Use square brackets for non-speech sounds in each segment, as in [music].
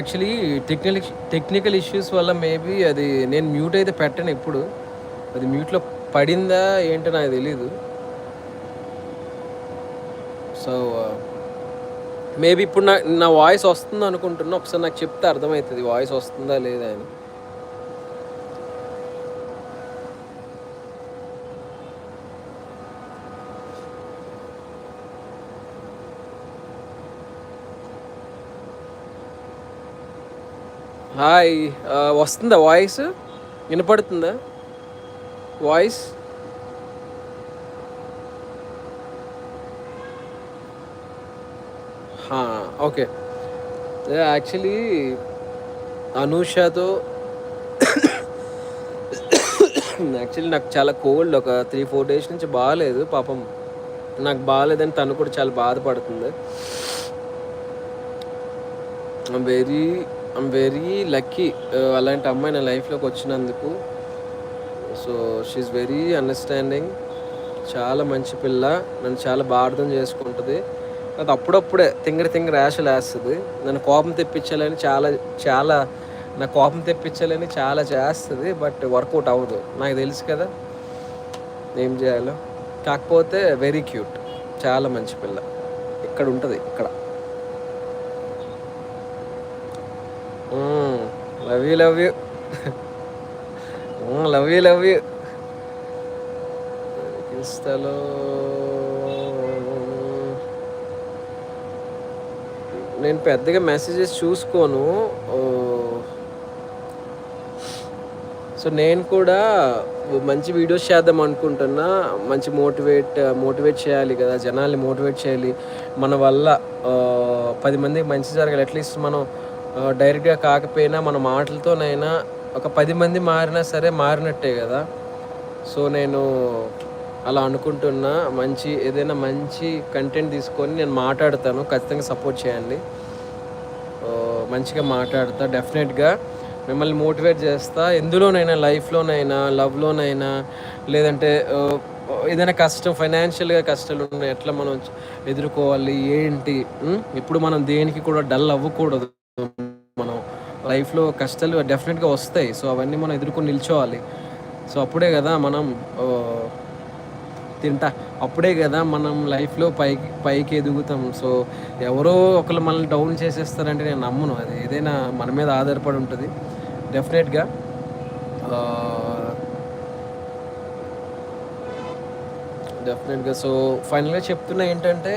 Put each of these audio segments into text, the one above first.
Actually technical technical issues వల్ల maybe అది నేను మ్యూట్ అయితే పెట్టను ఎప్పుడు. అది మ్యూట్లో పడిందా ఏంటో నాకు తెలీదు. సో మేబీ uh, ఇప్పుడు నా నా వాయిస్ వస్తుంది అనుకుంటున్నా ఒకసారి నాకు చెప్తే అర్థమవుతుంది. వాయిస్ వస్తుందా లేదా అని. హాయ్ వస్తుందా వాయిస్? వినపడుతుందా? వాయిస్? ఓకే. యాక్చువల్లీ అనూషతో యాక్చువల్లీ నాకు చాలా కోల్డ్ ఒక త్రీ ఫోర్ డేస్ నుంచి బాగాలేదు పాపం. నాకు బాగాలేదని తను కూడా చాలా బాధపడుతుంది. వెరీ ఐమ్ వెరీ లక్కీ అలాంటి అమ్మాయి నా లైఫ్లోకి వచ్చినందుకు. సో షీఈ్ వెరీ అండర్స్టాండింగ్ చాలా మంచి పిల్ల. నన్ను చాలా బాగా అర్థం చేసుకుంటుంది. అది అప్పుడప్పుడే తింగర తింగర యాషలు వేస్తుంది. నన్ను కోపం తెప్పించాలని చాలా చాలా నా కోపం తెప్పించాలని చాలా చేస్తుంది బట్ వర్కౌట్ అవ్వదు. నాకు తెలుసు కదా ఏం చేయాలో. కాకపోతే వెరీ క్యూట్ చాలా మంచి పిల్ల. ఇక్కడ ఉంటుంది ఇక్కడ. Love you love you. Love you love you. ఇన్స్టాలో నేను పెద్దగా మెసేజెస్ చూసుకోను. సో నేను కూడా మంచి వీడియోస్ చేద్దాం అనుకుంటున్నా. మంచి మోటివేట్ మోటివేట్ చేయాలి కదా జనాల్ని మోటివేట్ చేయాలి. మన వల్ల పది మందికి మంచి జరగాలి. అట్లీస్ట్ మనం డైరెక్ట్గా కాకపోయినా మన మాటలతోనైనా ఒక పది మంది మారినా సరే మారినట్టే కదా. సో నేను అలా అనుకుంటున్నా. మంచి ఏదైనా మంచి కంటెంట్ తీసుకొని నేను మాట్లాడతాను. ఖచ్చితంగా సపోర్ట్ చేయండి. మంచిగా మాట్లాడతా డెఫినెట్గా మిమ్మల్ని మోటివేట్ చేస్తా. ఎందులోనైనా లైఫ్లోనైనా లవ్లోనైనా లేదంటే ఏదైనా కష్టం ఫైనాన్షియల్గా కష్టాలు ఉన్నాయి ఎట్లా మనం ఎదుర్కోవాలి ఏంటి? ఇప్పుడు మనం దేనికి కూడా డల్ అవ్వకూడదు. లైఫ్లో కష్టాలు డెఫినెట్గా వస్తాయి. సో అవన్నీ మనం ఎదుర్కొని నిల్చోవాలి. సో అప్పుడే కదా మనం తింటా. అప్పుడే కదా మనం లైఫ్లో పైకి పైకి ఎదుగుతాం. సో ఎవరో ఒకరు మనల్ని డౌన్ చేసేస్తారంటే నేను నమ్మను. అది ఏదైనా మన మీద ఆధారపడి ఉంటుంది. డెఫినెట్గా డెఫినెట్గా. సో ఫైనల్గా చెప్తున్నా ఏంటంటే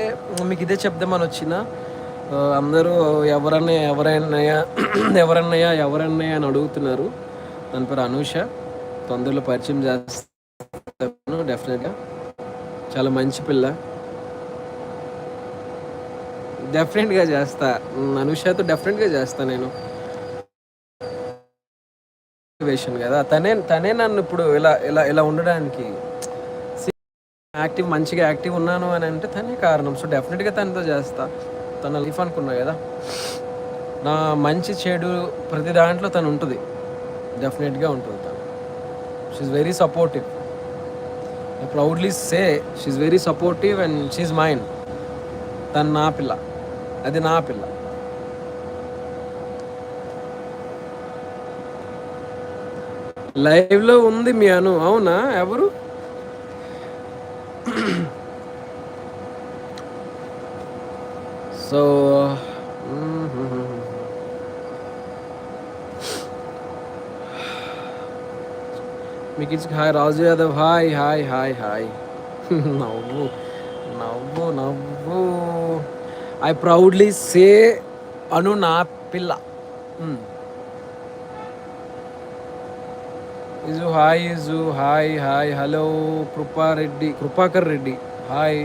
మీకు ఇదే చెప్దామని వచ్చిన అందరూ ఎవరన్నా ఎవరన్నయ్య ఎవరన్నయ్య ఎవరన్నయ్య అని అడుగుతున్నారు. దాని పేరు అనూష. తొందరలో పరిచయం చేస్తాను డెఫినెట్గా చాలా మంచి పిల్ల. డెఫినెట్గా చేస్తా. అనుషతో డెఫినెట్గా చేస్తా నేను. మోటివేషన్ కదా. తనే తనే నన్ను ఇప్పుడు ఇలా ఇలా ఇలా ఉండడానికి యాక్టివ్ మంచిగా యాక్టివ్ ఉన్నాను అని అంటే తనే కారణం. సో డెఫినెట్గా తనతో చేస్తా. తన లైఫ్ అనుకున్నా కదా. నా మంచి చెడు ప్రతి దాంట్లో తను ఉంటుంది. డెఫినెట్గా ఉంటుంది తను. She very supportive I proudly say she very supportive and she mind తను నా పిల్ల. అది నా పిల్ల. లైవ్లో ఉంది మీ అను. అవునా? ఎవరు? సో మీకు ఇచ్చి hi Raju Yadav hi hi hi hi నవ్వు నవ్వు నవ్వు ఐ ప్రౌడ్లీ సే అను నా పిల్ల Hmm. Iju hi Iju hi hi hello Kripareddy Kripakar Reddy hi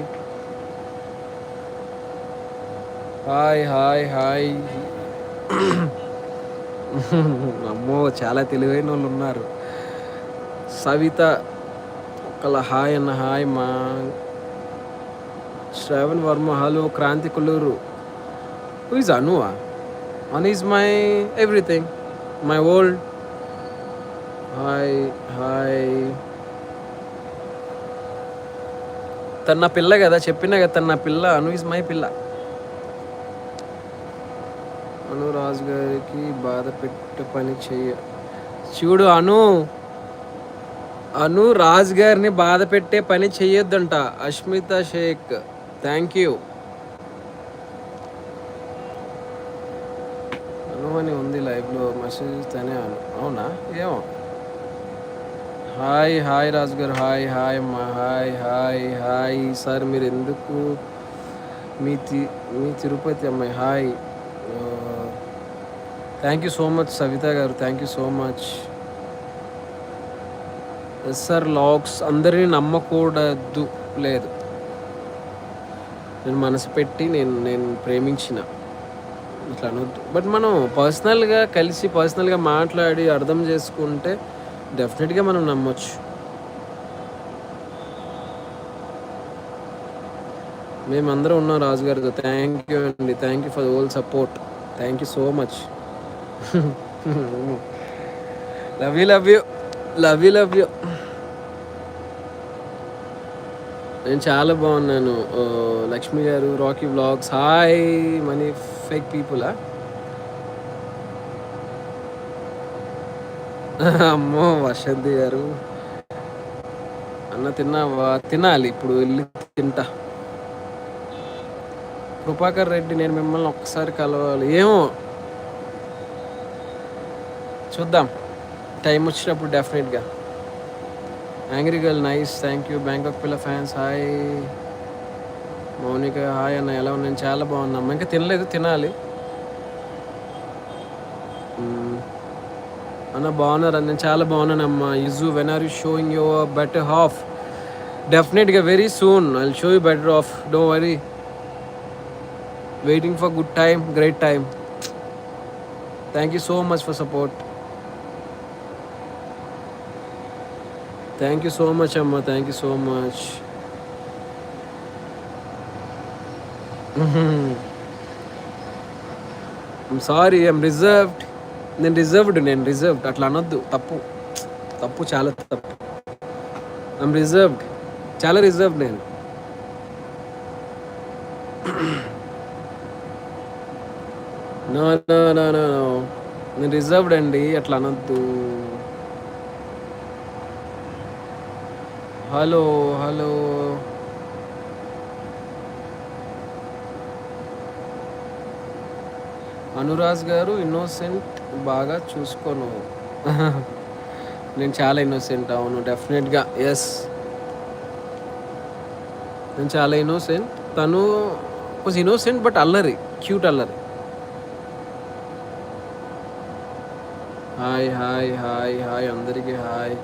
hi hi hi. అమ్మో చాలా తెలివైన వాళ్ళు ఉన్నారు. సవిత ఒకళ్ళ హాయ్ అన్న హాయ్ మా. Shravan Varma hello Kranthi Kulluru. Who is అనువా Anu is my everything my old hi hi తన నా పిల్ల కదా చెప్పినా కదా తన పిల్ల అను ఇస్ మై పిల్ల. అను రాజు గారికి బాధ పెట్టే పని చెయ్య చూడు అను. అను రాజు గారిని బాధ పెట్టే పని చెయ్యొద్దంట అష్మిత షేక్ థ్యాంక్ యూ. అను అని ఉంది లైవ్లో మెసేజ్ తనే అను. అవునా? ఏమో. హాయ్ హాయ్ రాజు గారు హాయ్ హాయ్ అమ్మా హాయ్ హాయ్ హాయ్. సార్ మీరు ఎందుకు మీ తి మీ తిరుపతి అమ్మాయి hi. Thank you so much Savitha గారు. Thank you so much SR lakhs అందరినీ నమ్మకూడదు. లేదు. నేను మనసు పెట్టి నేను నేను ప్రేమించిన. ఇట్లా అనొద్దు. బట్ మనం పర్సనల్గా కలిసి పర్సనల్గా మాట్లాడి అర్థం చేసుకుంటే డెఫినెట్గా మనం నమ్మొచ్చు. మేమందరం ఉన్నాం రాజుగారితో. థ్యాంక్ యూ అండి. Thank you for all support thank you so much love you love you love you love you నేను చాలా బాగున్నాను. Lakshmi garu Rocky blogs hi Mani fake పీపులా [laughs] అమ్మో వసంతి గారు. అన్న తిన్నావా? తినాలి ఇప్పుడు వెళ్ళి తింటా. కృపాకర్ రెడ్డి నేను మిమ్మల్ని ఒక్కసారి కలవాలి. ఏమో చూద్దాం. టైం వచ్చినప్పుడు డెఫినెట్గా. Angry girl nice thank you. Bangkok పిల్ల ఫ్యాన్స్ హాయ్. మౌనిక హాయ్ అన్న ఎలా ఉన్నాను చాలా బాగున్నాం. ఇంకా తినలేదు తినాలి. అన్న బాగున్నారు? నేను చాలా బాగున్నానమ్మా. ఇజు when are you showing your better half డెఫినెట్గా very soon I show you better half do worry waiting for good time great time thank you so much for support thank you so much అమ్మ. Thank you so much sorry I'm reserved నేను reserved నేను reserved అట్లా అనొద్దు. తప్పు. తప్పు చాలా తప్పు. I'm reserved చాలా రిజర్వ్డ్ నేను. నా నా నా నేను రిజర్వ్డ్ అండి. అట్లా అనొద్దు. Hello hello. అనురాజ్ గారు ఇన్నోసెంట్ బాగా చూసుకోను. నేను చాలా ఇన్నోసెంట్ అవును డెఫినెట్గా ఎస్ నేను చాలా ఇన్నోసెంట్ తను కొంచెం ఇన్నోసెంట్ బట్ అల్లరి క్యూట్ అల్లరి. హాయ్ హాయ్ హాయ్ హాయ్ అందరికీ హాయ్